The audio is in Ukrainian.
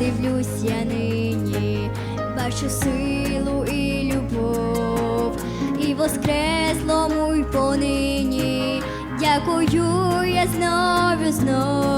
дивлюсь я нині, бачу силу і любов, і воскреслому й понині. Дякую я знову знов